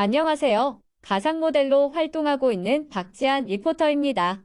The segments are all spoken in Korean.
안녕하세요. 가상 모델로 활동하고 있는 박지한 리포터입니다.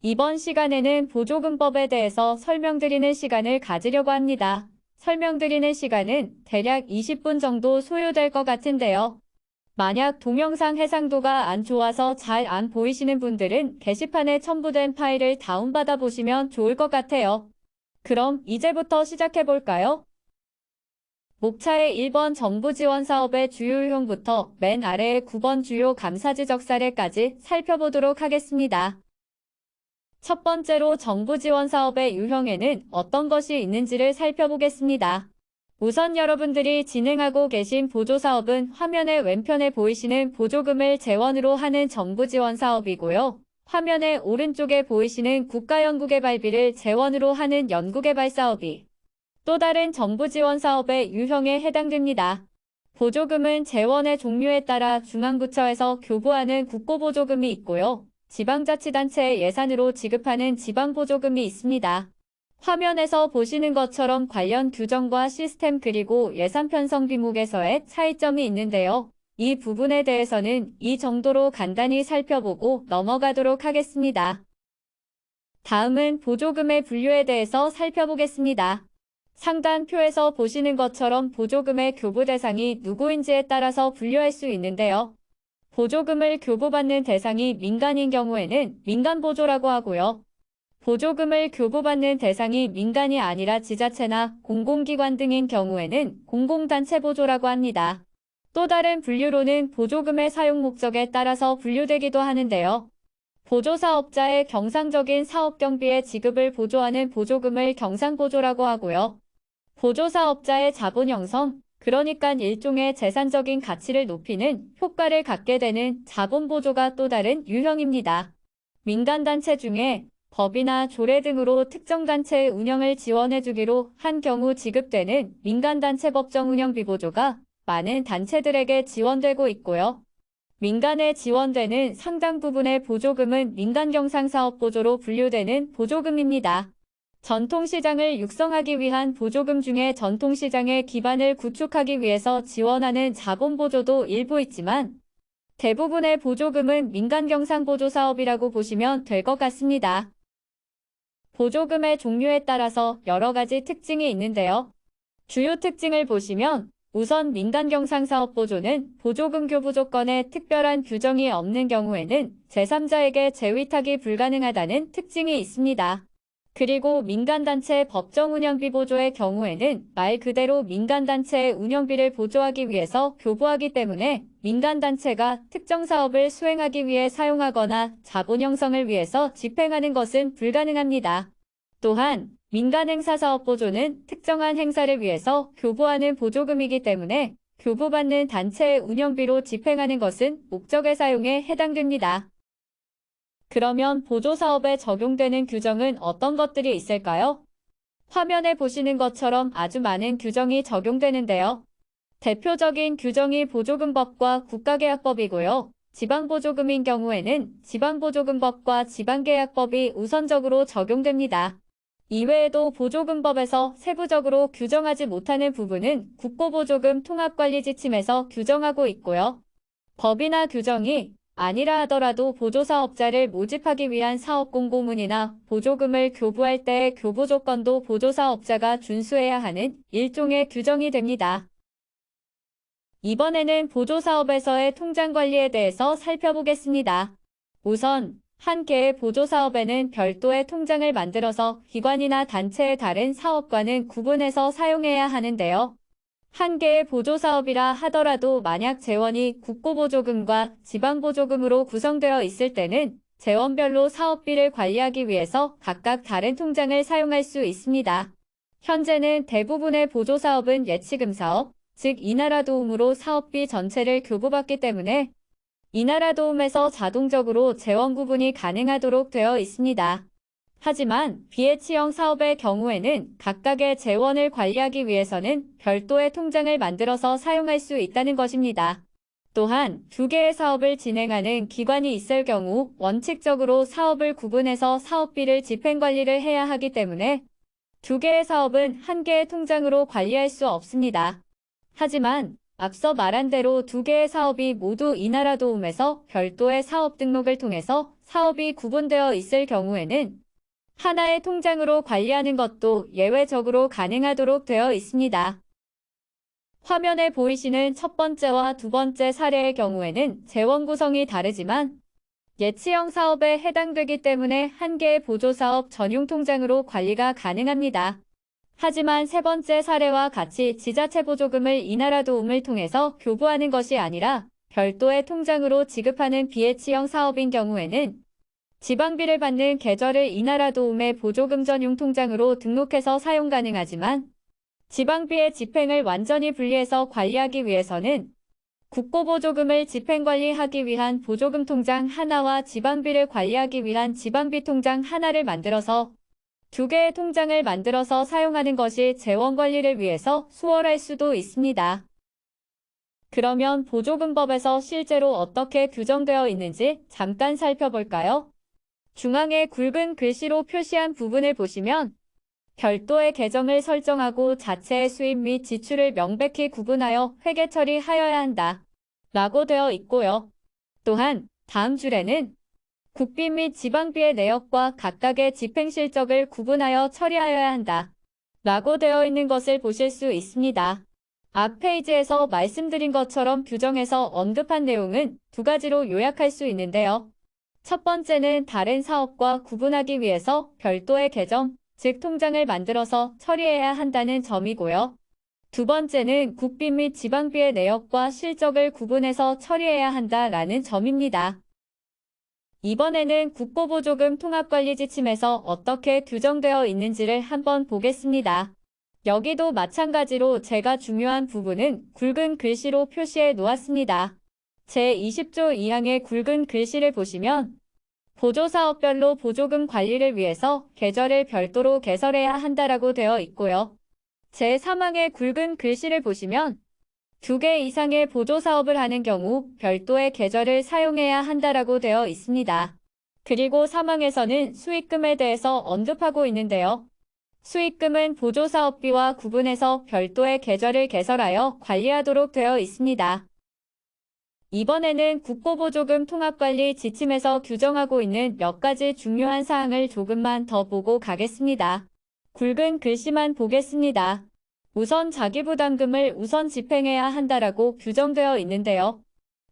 이번 시간에는 보조금법에 대해서 설명드리는 시간을 가지려고 합니다. 설명드리는 시간은 대략 20분 정도 소요될 것 같은데요. 만약 동영상 해상도가 안 좋아서 잘 안 보이시는 분들은 게시판에 첨부된 파일을 다운받아 보시면 좋을 것 같아요. 그럼 이제부터 시작해 볼까요? 목차의 1번 정부 지원 사업의 주요 유형부터 맨 아래의 9번 주요 감사 지적 사례까지 살펴보도록 하겠습니다. 첫 번째로 정부 지원 사업의 유형에는 어떤 것이 있는지를 살펴보겠습니다. 우선 여러분들이 진행하고 계신 보조사업은 화면의 왼편에 보이시는 보조금을 재원으로 하는 정부 지원 사업이고요. 화면의 오른쪽에 보이시는 국가연구개발비를 재원으로 하는 연구개발 사업이 또 다른 정부 지원 사업의 유형에 해당됩니다. 보조금은 재원의 종류에 따라 중앙부처에서 교부하는 국고보조금이 있고요. 지방자치단체의 예산으로 지급하는 지방보조금이 있습니다. 화면에서 보시는 것처럼 관련 규정과 시스템 그리고 예산 편성 비목에서의 차이점이 있는데요. 이 부분에 대해서는 이 정도로 간단히 살펴보고 넘어가도록 하겠습니다. 다음은 보조금의 분류에 대해서 살펴보겠습니다. 상단 표에서 보시는 것처럼 보조금의 교부 대상이 누구인지에 따라서 분류할 수 있는데요. 보조금을 교부받는 대상이 민간인 경우에는 민간보조라고 하고요. 보조금을 교부받는 대상이 민간이 아니라 지자체나 공공기관 등인 경우에는 공공단체 보조라고 합니다. 또 다른 분류로는 보조금의 사용 목적에 따라서 분류되기도 하는데요. 보조사업자의 경상적인 사업 경비의 지급을 보조하는 보조금을 경상보조라고 하고요. 보조사업자의 자본 형성, 그러니까 일종의 재산적인 가치를 높이는 효과를 갖게 되는 자본보조가 또 다른 유형입니다. 민간단체 중에 법이나 조례 등으로 특정 단체의 운영을 지원해주기로 한 경우 지급되는 민간단체 법정 운영비 보조가 많은 단체들에게 지원되고 있고요. 민간에 지원되는 상당 부분의 보조금은 민간경상사업 보조로 분류되는 보조금입니다. 전통시장을 육성하기 위한 보조금 중에 전통시장의 기반을 구축하기 위해서 지원하는 자본보조도 일부 있지만 대부분의 보조금은 민간경상보조사업이라고 보시면 될 것 같습니다. 보조금의 종류에 따라서 여러 가지 특징이 있는데요. 주요 특징을 보시면 우선 민간경상사업보조는 보조금 교부 조건에 특별한 규정이 없는 경우에는 제3자에게 재위탁이 불가능하다는 특징이 있습니다. 그리고 민간단체 법정 운영비 보조의 경우에는 말 그대로 민간단체의 운영비를 보조하기 위해서 교부하기 때문에 민간단체가 특정 사업을 수행하기 위해 사용하거나 자본 형성을 위해서 집행하는 것은 불가능합니다. 또한 민간행사사업 보조는 특정한 행사를 위해서 교부하는 보조금이기 때문에 교부받는 단체의 운영비로 집행하는 것은 목적의 사용에 해당됩니다. 그러면 보조사업에 적용되는 규정은 어떤 것들이 있을까요? 화면에 보시는 것처럼 아주 많은 규정이 적용되는데요. 대표적인 규정이 보조금법과 국가계약법이고요. 지방보조금인 경우에는 지방보조금법과 지방계약법이 우선적으로 적용됩니다. 이외에도 보조금법에서 세부적으로 규정하지 못하는 부분은 국고보조금 통합관리지침에서 규정하고 있고요. 법이나 규정이 아니라 하더라도 보조사업자를 모집하기 위한 사업 공고문이나 보조금을 교부할 때의 교부 조건도 보조사업자가 준수해야 하는 일종의 규정이 됩니다. 이번에는 보조사업에서의 통장관리에 대해서 살펴보겠습니다. 우선 한 개의 보조사업에는 별도의 통장을 만들어서 기관이나 단체의 다른 사업과는 구분해서 사용해야 하는데요. 한 개의 보조사업이라 하더라도 만약 재원이 국고보조금과 지방보조금으로 구성되어 있을 때는 재원별로 사업비를 관리하기 위해서 각각 다른 통장을 사용할 수 있습니다. 현재는 대부분의 보조사업은 예치금사업, 즉 이나라 도움으로 사업비 전체를 교부받기 때문에 이나라 도움에서 자동적으로 재원 구분이 가능하도록 되어 있습니다. 하지만 비해치형 사업의 경우에는 각각의 재원을 관리하기 위해서는 별도의 통장을 만들어서 사용할 수 있다는 것입니다. 또한 두 개의 사업을 진행하는 기관이 있을 경우 원칙적으로 사업을 구분해서 사업비를 집행관리를 해야 하기 때문에 두 개의 사업은 한 개의 통장으로 관리할 수 없습니다. 하지만 앞서 말한 대로 두 개의 사업이 모두 이 나라 도움에서 별도의 사업 등록을 통해서 사업이 구분되어 있을 경우에는 하나의 통장으로 관리하는 것도 예외적으로 가능하도록 되어 있습니다. 화면에 보이시는 첫 번째와 두 번째 사례의 경우에는 재원 구성이 다르지만 예치형 사업에 해당되기 때문에 한 개의 보조사업 전용 통장으로 관리가 가능합니다. 하지만 세 번째 사례와 같이 지자체 보조금을 이 나라 도움을 통해서 교부하는 것이 아니라 별도의 통장으로 지급하는 비예치형 사업인 경우에는 지방비를 받는 계좌를 이 나라 도움의 보조금 전용 통장으로 등록해서 사용 가능하지만 지방비의 집행을 완전히 분리해서 관리하기 위해서는 국고보조금을 집행관리하기 위한 보조금 통장 하나와 지방비를 관리하기 위한 지방비 통장 하나를 만들어서 두 개의 통장을 만들어서 사용하는 것이 재원관리를 위해서 수월할 수도 있습니다. 그러면 보조금법에서 실제로 어떻게 규정되어 있는지 잠깐 살펴볼까요? 중앙에 굵은 글씨로 표시한 부분을 보시면 별도의 계정을 설정하고 자체의 수입 및 지출을 명백히 구분하여 회계 처리하여야 한다. 라고 되어 있고요. 또한 다음 줄에는 국비 및 지방비의 내역과 각각의 집행 실적을 구분하여 처리하여야 한다. 라고 되어 있는 것을 보실 수 있습니다. 앞 페이지에서 말씀드린 것처럼 규정에서 언급한 내용은 두 가지로 요약할 수 있는데요. 첫 번째는 다른 사업과 구분하기 위해서 별도의 계정, 즉 통장을 만들어서 처리해야 한다는 점이고요. 두 번째는 국비 및 지방비의 내역과 실적을 구분해서 처리해야 한다라는 점입니다. 이번에는 국고보조금 통합관리 지침에서 어떻게 규정되어 있는지를 한번 보겠습니다. 여기도 마찬가지로 제가 중요한 부분은 굵은 글씨로 표시해 놓았습니다. 제20조 2항의 굵은 글씨를 보시면 보조사업별로 보조금 관리를 위해서 계절을 별도로 개설해야 한다라고 되어 있고요. 제3항의 굵은 글씨를 보시면 두 개 이상의 보조사업을 하는 경우 별도의 계절을 사용해야 한다라고 되어 있습니다. 그리고 3항에서는 수익금에 대해서 언급하고 있는데요. 수익금은 보조사업비와 구분해서 별도의 계절을 개설하여 관리하도록 되어 있습니다. 이번에는 국고보조금 통합관리 지침에서 규정하고 있는 몇 가지 중요한 사항을 조금만 더 보고 가겠습니다. 굵은 글씨만 보겠습니다. 우선 자기부담금을 우선 집행해야 한다라고 규정되어 있는데요.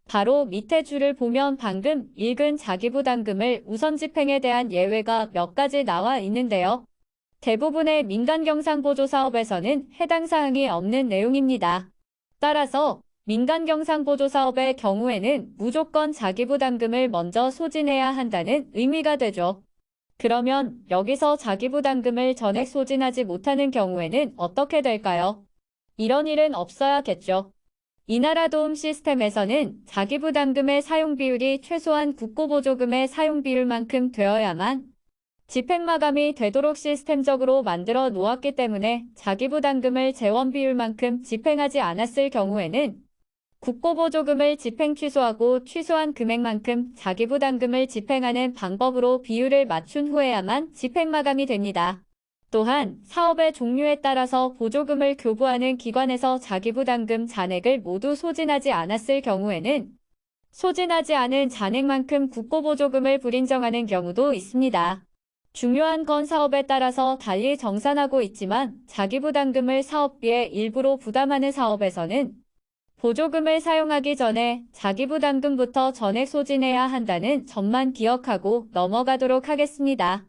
바로 밑에 줄을 보면 방금 읽은 자기부담금을 우선 집행에 대한 예외가 몇 가지 나와 있는데요. 대부분의 민간경상보조사업에서는 해당 사항이 없는 내용입니다. 따라서 민간 경상보조 사업의 경우에는 무조건 자기부담금을 먼저 소진해야 한다는 의미가 되죠. 그러면 여기서 자기부담금을 전액 소진하지 못하는 경우에는 어떻게 될까요? 이런 일은 없어야겠죠. 이 나라 도움 시스템에서는 자기부담금의 사용 비율이 최소한 국고보조금의 사용 비율만큼 되어야만 집행 마감이 되도록 시스템적으로 만들어 놓았기 때문에 자기부담금을 재원 비율만큼 집행하지 않았을 경우에는 국고보조금을 집행 취소하고 취소한 금액만큼 자기부담금을 집행하는 방법으로 비율을 맞춘 후에야만 집행 마감이 됩니다. 또한 사업의 종류에 따라서 보조금을 교부하는 기관에서 자기부담금 잔액을 모두 소진하지 않았을 경우에는 소진하지 않은 잔액만큼 국고보조금을 불인정하는 경우도 있습니다. 중요한 건 사업에 따라서 달리 정산하고 있지만 자기부담금을 사업비의 일부로 부담하는 사업에서는 보조금을 사용하기 전에 자기부담금부터 전액 소진해야 한다는 점만 기억하고 넘어가도록 하겠습니다.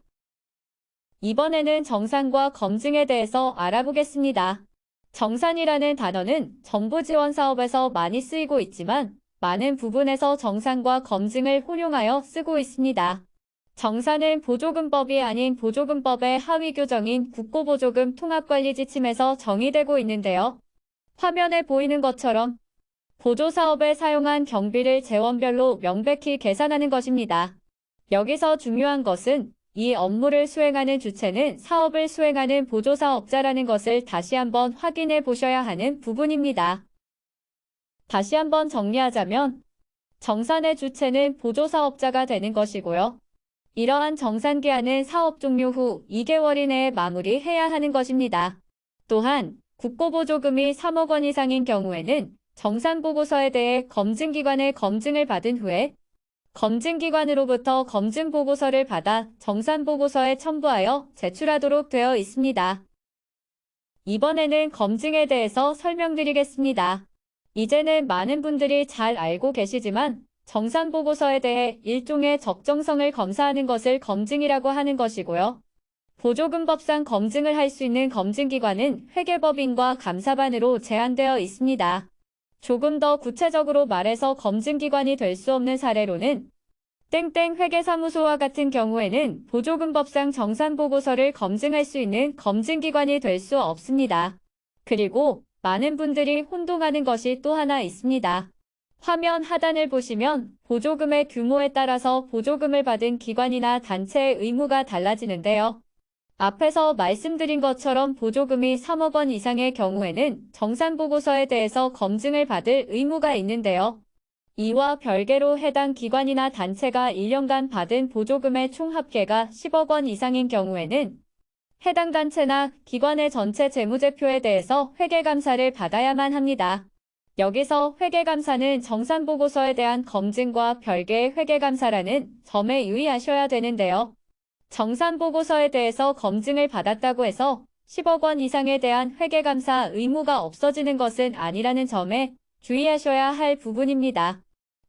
이번에는 정산과 검증에 대해서 알아보겠습니다. 정산이라는 단어는 정부 지원 사업에서 많이 쓰이고 있지만 많은 부분에서 정산과 검증을 혼용하여 쓰고 있습니다. 정산은 보조금법이 아닌 보조금법의 하위 규정인 국고보조금 통합관리 지침에서 정의되고 있는데요. 화면에 보이는 것처럼 보조사업에 사용한 경비를 재원별로 명백히 계산하는 것입니다. 여기서 중요한 것은 이 업무를 수행하는 주체는 사업을 수행하는 보조사업자라는 것을 다시 한번 확인해 보셔야 하는 부분입니다. 다시 한번 정리하자면 정산의 주체는 보조사업자가 되는 것이고요. 이러한 정산기한은 사업 종료 후 2개월 이내에 마무리해야 하는 것입니다. 또한 국고보조금이 3억 원 이상인 경우에는 정산보고서에 대해 검증기관의 검증을 받은 후에 검증기관으로부터 검증보고서를 받아 정산보고서에 첨부하여 제출하도록 되어 있습니다. 이번에는 검증에 대해서 설명드리겠습니다. 이제는 많은 분들이 잘 알고 계시지만 정산보고서에 대해 일종의 적정성을 검사하는 것을 검증이라고 하는 것이고요. 보조금법상 검증을 할 수 있는 검증기관은 회계법인과 감사반으로 제한되어 있습니다. 조금 더 구체적으로 말해서 검증기관이 될 수 없는 사례로는 땡땡 회계사무소와 같은 경우에는 보조금법상 정산보고서를 검증할 수 있는 검증기관이 될 수 없습니다. 그리고 많은 분들이 혼동하는 것이 또 하나 있습니다. 화면 하단을 보시면 보조금의 규모에 따라서 보조금을 받은 기관이나 단체의 의무가 달라지는데요. 앞에서 말씀드린 것처럼 보조금이 3억 원 이상의 경우에는 정산보고서에 대해서 검증을 받을 의무가 있는데요. 이와 별개로 해당 기관이나 단체가 1년간 받은 보조금의 총 합계가 10억 원 이상인 경우에는 해당 단체나 기관의 전체 재무제표에 대해서 회계감사를 받아야만 합니다. 여기서 회계감사는 정산보고서에 대한 검증과 별개의 회계감사라는 점에 유의하셔야 되는데요. 정산 보고서에 대해서 검증을 받았다고 해서 10억 원 이상에 대한 회계감사 의무가 없어지는 것은 아니라는 점에 주의하셔야 할 부분입니다.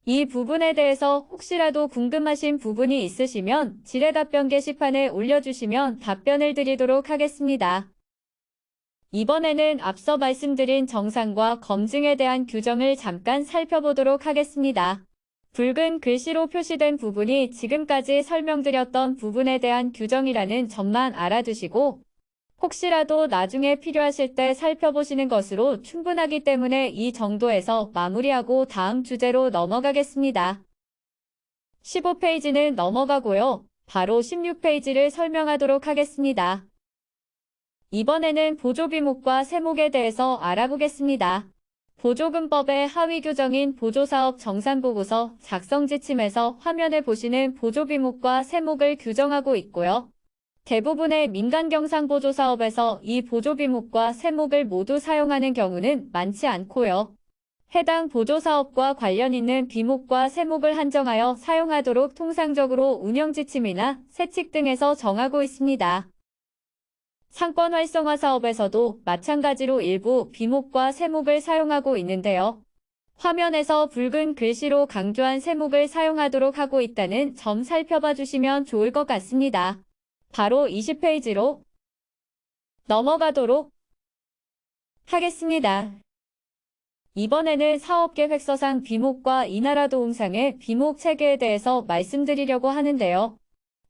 이 부분에 대해서 혹시라도 궁금하신 부분이 있으시면 지뢰답변 게시판에 올려주시면 답변을 드리도록 하겠습니다. 이번에는 앞서 말씀드린 정상과 검증에 대한 규정을 잠깐 살펴보도록 하겠습니다. 붉은 글씨로 표시된 부분이 지금까지 설명드렸던 부분에 대한 규정이라는 점만 알아두시고 혹시라도 나중에 필요하실 때 살펴보시는 것으로 충분하기 때문에 이 정도에서 마무리하고 다음 주제로 넘어가겠습니다. 15페이지는 넘어가고요. 바로 16페이지를 설명하도록 하겠습니다. 이번에는 보조비목과 세목에 대해서 알아보겠습니다. 보조금법의 하위 규정인 보조사업 정산보고서 작성 지침에서 화면에 보시는 보조비목과 세목을 규정하고 있고요. 대부분의 민간경상보조사업에서 이 보조비목과 세목을 모두 사용하는 경우는 많지 않고요. 해당 보조사업과 관련 있는 비목과 세목을 한정하여 사용하도록 통상적으로 운영지침이나 세칙 등에서 정하고 있습니다. 상권 활성화 사업에서도 마찬가지로 일부 비목과 세목을 사용하고 있는데요. 화면에서 붉은 글씨로 강조한 세목을 사용하도록 하고 있다는 점 살펴봐 주시면 좋을 것 같습니다. 바로 20페이지로 넘어가도록 하겠습니다. 이번에는 사업계획서상 비목과 이나라 도움상의 비목 체계에 대해서 말씀드리려고 하는데요.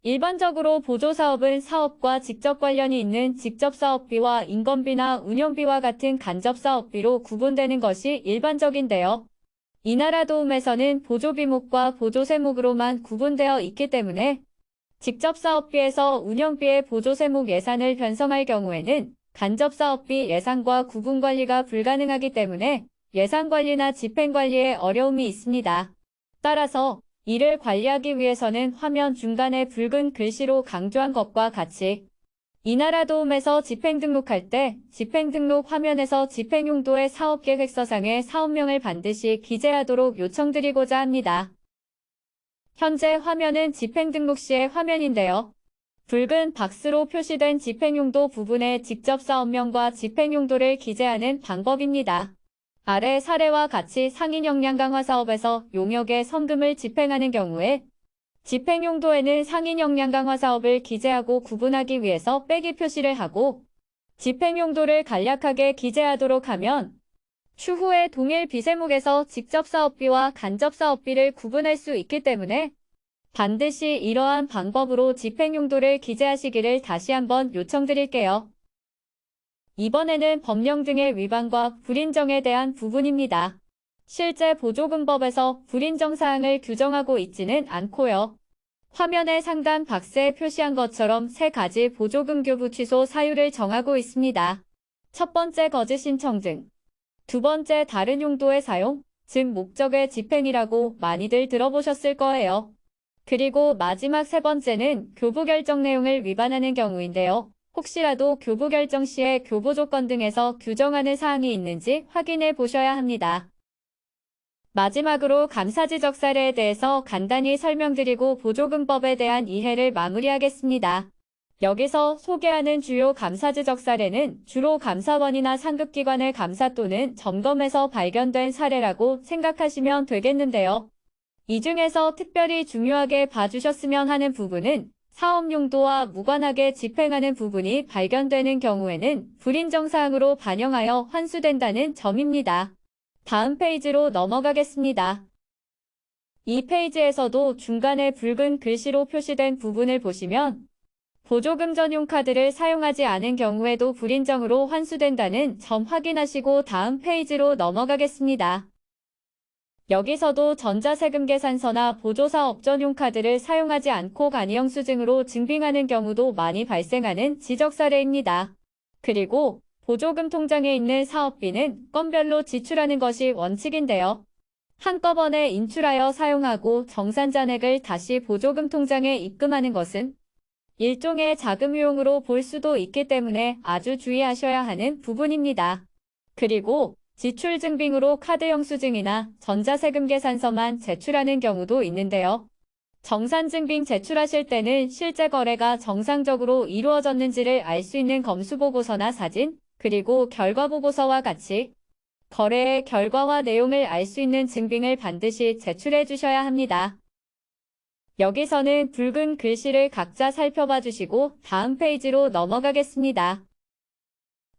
일반적으로 보조사업은 사업과 직접 관련이 있는 직접사업비와 인건비나 운영비와 같은 간접사업비로 구분되는 것이 일반적인데요. 이 나라 도움에서는 보조비목과 보조세목으로만 구분되어 있기 때문에 직접사업비에서 운영비의 보조세목 예산을 편성할 경우에는 간접사업비 예산과 구분관리가 불가능하기 때문에 예산관리나 집행관리에 어려움이 있습니다. 따라서 이를 관리하기 위해서는 화면 중간에 붉은 글씨로 강조한 것과 같이 이 나라 도움에서 집행 등록할 때 집행 등록 화면에서 집행 용도의 사업 계획서상의 사업명을 반드시 기재하도록 요청드리고자 합니다. 현재 화면은 집행 등록 시의 화면인데요. 붉은 박스로 표시된 집행용도 부분에 직접 사업명과 집행용도를 기재하는 방법입니다. 아래 사례와 같이 상인 역량 강화 사업에서 용역의 성금을 집행하는 경우에 집행 용도에는 상인 역량 강화 사업을 기재하고 구분하기 위해서 빼기 표시를 하고 집행 용도를 간략하게 기재하도록 하면 추후에 동일 비세목에서 직접 사업비와 간접 사업비를 구분할 수 있기 때문에 반드시 이러한 방법으로 집행 용도를 기재하시기를 다시 한번 요청드릴게요. 이번에는 법령 등의 위반과 불인정에 대한 부분입니다. 실제 보조금법에서 불인정 사항을 규정하고 있지는 않고요. 화면의 상단 박스에 표시한 것처럼 세 가지 보조금 교부 취소 사유를 정하고 있습니다. 첫 번째 거짓 신청 등, 두 번째 다른 용도의 사용, 즉 목적의 집행이라고 많이들 들어보셨을 거예요. 그리고 마지막 세 번째는 교부 결정 내용을 위반하는 경우인데요. 혹시라도 교부 결정 시에 교부 조건 등에서 규정하는 사항이 있는지 확인해 보셔야 합니다. 마지막으로 감사지적 사례에 대해서 간단히 설명드리고 보조금법에 대한 이해를 마무리하겠습니다. 여기서 소개하는 주요 감사지적 사례는 주로 감사원이나 상급기관의 감사 또는 점검에서 발견된 사례라고 생각하시면 되겠는데요. 이 중에서 특별히 중요하게 봐주셨으면 하는 부분은 사업 용도와 무관하게 집행하는 부분이 발견되는 경우에는 불인정 사항으로 반영하여 환수된다는 점입니다. 다음 페이지로 넘어가겠습니다. 이 페이지에서도 중간에 붉은 글씨로 표시된 부분을 보시면 보조금 전용 카드를 사용하지 않은 경우에도 불인정으로 환수된다는 점 확인하시고 다음 페이지로 넘어가겠습니다. 여기서도 전자세금 계산서나 보조사업 전용 카드를 사용하지 않고 간이영수증으로 증빙하는 경우도 많이 발생하는 지적 사례입니다. 그리고 보조금 통장에 있는 사업비는 건별로 지출하는 것이 원칙인데요. 한꺼번에 인출하여 사용하고 정산 잔액을 다시 보조금 통장에 입금하는 것은 일종의 자금 유용으로 볼 수도 있기 때문에 아주 주의하셔야 하는 부분입니다. 그리고 지출 증빙으로 카드 영수증이나 전자세금 계산서만 제출하는 경우도 있는데요. 정산 증빙 제출하실 때는 실제 거래가 정상적으로 이루어졌는지를 알 수 있는 검수보고서나 사진, 그리고 결과보고서와 같이 거래의 결과와 내용을 알 수 있는 증빙을 반드시 제출해 주셔야 합니다. 여기서는 붉은 글씨를 각자 살펴봐 주시고 다음 페이지로 넘어가겠습니다.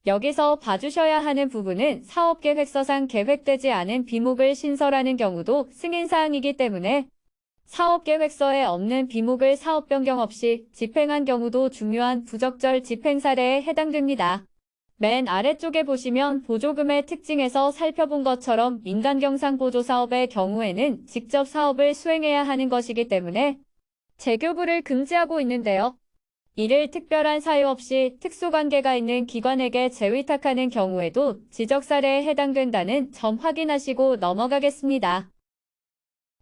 여기서 봐주셔야 하는 부분은 사업계획서상 계획되지 않은 비목을 신설하는 경우도 승인사항이기 때문에 사업계획서에 없는 비목을 사업 변경 없이 집행한 경우도 중요한 부적절 집행 사례에 해당됩니다. 맨 아래쪽에 보시면 보조금의 특징에서 살펴본 것처럼 민간경상보조사업의 경우에는 직접 사업을 수행해야 하는 것이기 때문에 재교부를 금지하고 있는데요. 이를 특별한 사유 없이 특수관계가 있는 기관에게 재위탁하는 경우에도 지적사례에 해당된다는 점 확인하시고 넘어가겠습니다.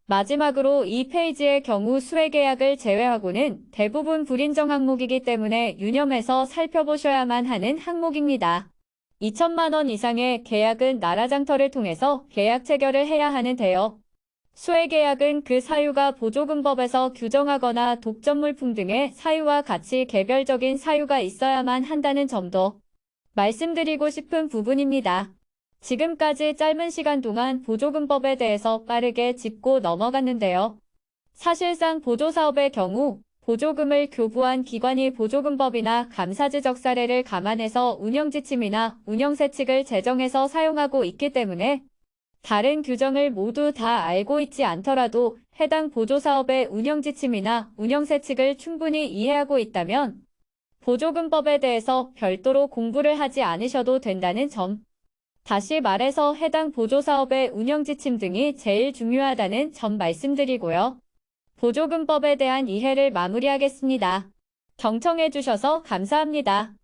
마지막으로 이 페이지의 경우 수혜계약을 제외하고는 대부분 불인정 항목이기 때문에 유념해서 살펴보셔야만 하는 항목입니다. 2천만 원 이상의 계약은 나라장터를 통해서 계약 체결을 해야 하는데요. 수혜계약은 그 사유가 보조금법에서 규정하거나 독점물품 등의 사유와 같이 개별적인 사유가 있어야만 한다는 점도 말씀드리고 싶은 부분입니다. 지금까지 짧은 시간 동안 보조금법에 대해서 빠르게 짚고 넘어갔는데요. 사실상 보조사업의 경우 보조금을 교부한 기관이 보조금법이나 감사지적 사례를 감안해서 운영지침이나 운영세칙을 제정해서 사용하고 있기 때문에 다른 규정을 모두 다 알고 있지 않더라도 해당 보조사업의 운영지침이나 운영세칙을 충분히 이해하고 있다면 보조금법에 대해서 별도로 공부를 하지 않으셔도 된다는 점. 다시 말해서 해당 보조사업의 운영지침 등이 제일 중요하다는 점 말씀드리고요. 보조금법에 대한 이해를 마무리하겠습니다. 경청해 주셔서 감사합니다.